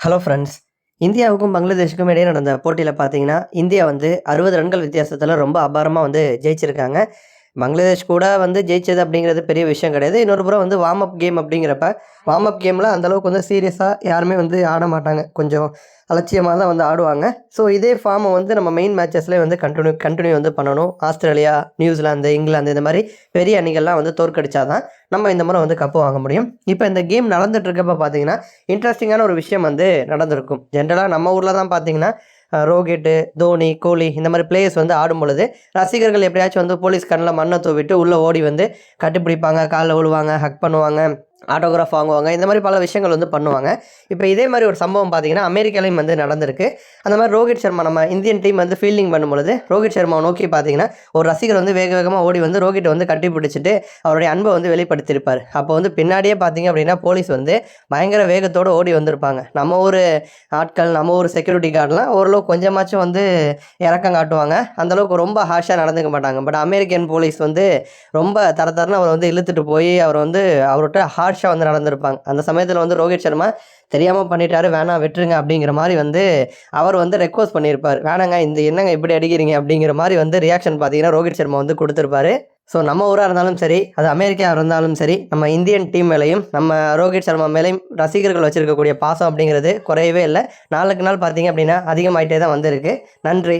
Hello friends இந்தியாவுக்கும் பங்களாதேஷுக்கும் இடையே நடந்த போட்டியில் பார்த்தீங்கன்னா இந்தியா வந்து அறுபது ரன்கள் வித்தியாசத்தில் ரொம்ப அபாரமாக வந்து ஜெயிச்சிருக்காங்க. பங்களாதேஷ் கூட வந்து ஜெயிச்சது அப்படிங்கிறது பெரிய விஷயம் கிடையாது. இன்னொரு புறம் வந்து வார்ம் அப் கேம் அப்படிங்கிறப்ப வார்ம் அப் கேமில் அந்தளவுக்கு வந்து சீரியஸாக யாருமே வந்து ஆட மாட்டாங்க. கொஞ்சம் அலட்சியமாக தான் வந்து ஆடுவாங்க. ஸோ இதே ஃபார்மை வந்து நம்ம மெயின் மேட்சஸ்லேயே வந்து கண்டினியூ கண்டினியூ வந்து பண்ணணும். ஆஸ்திரேலியா நியூசிலாந்து இங்கிலாந்து இந்த மாதிரி பெரிய அணிகள்லாம் வந்து தோற்கடிச்சா தான் நம்ம இந்த முறை வந்து கப்பு வாங்க முடியும். இப்போ இந்த கேம் நடந்துட்டு பார்த்தீங்கன்னா இன்ட்ரெஸ்டிங்கான ஒரு விஷயம் வந்து நடந்திருக்கும். ஜென்ரலாக நம்ம ஊரில் தான் பார்த்தீங்கன்னா ரோகிட்டு தோனி கோலி இந்த மாதிரி பிளேயர்ஸ் வந்து ஆடும் பொழுது ரசிகர்கள் எப்படியாச்சும் வந்து போலீஸ் கண்ணில் மண்ணை தூவிட்டு உள்ளே ஓடி வந்து கட்டுப்பிடிப்பாங்க காலில் விழுவாங்க ஹக் பண்ணுவாங்க. ஆட்டோகிராஃப் வாங்குவாங்க. இந்த மாதிரி பல விஷயங்கள் வந்து பண்ணுவாங்க. இப்போ இதே மாதிரி ஒரு சம்பவம் பார்த்தீங்கன்னா அமெரிக்காலையும் வந்து நடந்திருக்கு. அந்த மாதிரி ரோஹித் சர்மா நம்ம இந்தியன் டீம் வந்து ஃபீல்டிங் பண்ணும்பொழுது ரோஹித் சர்மாவை நோக்கி பார்த்தீங்கன்னா ஒரு ரசிகர் வந்து வேக வேகமாக ஓடி வந்து ரோஹிட்டை வந்து கட்டி பிடிச்சிட்டு அவருடைய அன்பை வந்து வெளிப்படுத்தியிருப்பார். அப்போ வந்து பின்னாடியே பார்த்தீங்க அப்படின்னா போலீஸ் வந்து பயங்கர வேகத்தோடு ஓடி வந்திருப்பாங்க. நம்ம ஒரு ஆட்கள் நம்ம ஒரு செக்யூரிட்டி கார்டெலாம் ஓரளவுக்கு கொஞ்சமாச்சும் வந்து இறக்கம் காட்டுவாங்க. அந்தளவுக்கு ரொம்ப ஹாஷாக நடந்துக்க மாட்டாங்க. பட் அமெரிக்கன் போலீஸ் வந்து ரொம்ப தர தரன்னு அவரை வந்து இழுத்துட்டு போய் அவர் வந்து அவர்கிட்ட ஹார்ஷாக வந்து நடந்திருப்பாங்க. அந்த சமயத்தில் வந்து ரோஹித் சர்மா தெரியாமல் பண்ணிட்டாரு வேணாம் விட்டுருங்க அப்படிங்கிற மாதிரி வந்து அவர் வந்து ரெக்வஸ்ட் பண்ணியிருப்பார் வேணாங்க இந்த என்னங்க இப்படி அடிக்கிறீங்க அப்படிங்கிற மாதிரி வந்து ரியாக்ஷன் பார்த்தீங்கன்னா ரோஹித் சர்மா வந்து கொடுத்துருப்பாரு. ஸோ நம்ம ஊராக இருந்தாலும் சரி அது அமெரிக்கா இருந்தாலும் சரி நம்ம இந்தியன் டீம் மேலேயும் நம்ம ரோஹித் சர்மா மேலேயும் ரசிகர்கள் வச்சுருக்கக்கூடிய பாசம் அப்படிங்கிறது குறையவே இல்லை. நாளுக்கு நாள் பார்த்தீங்க அப்படின்னா அதிகமாகிட்டே தான் வந்திருக்கு. நன்றி.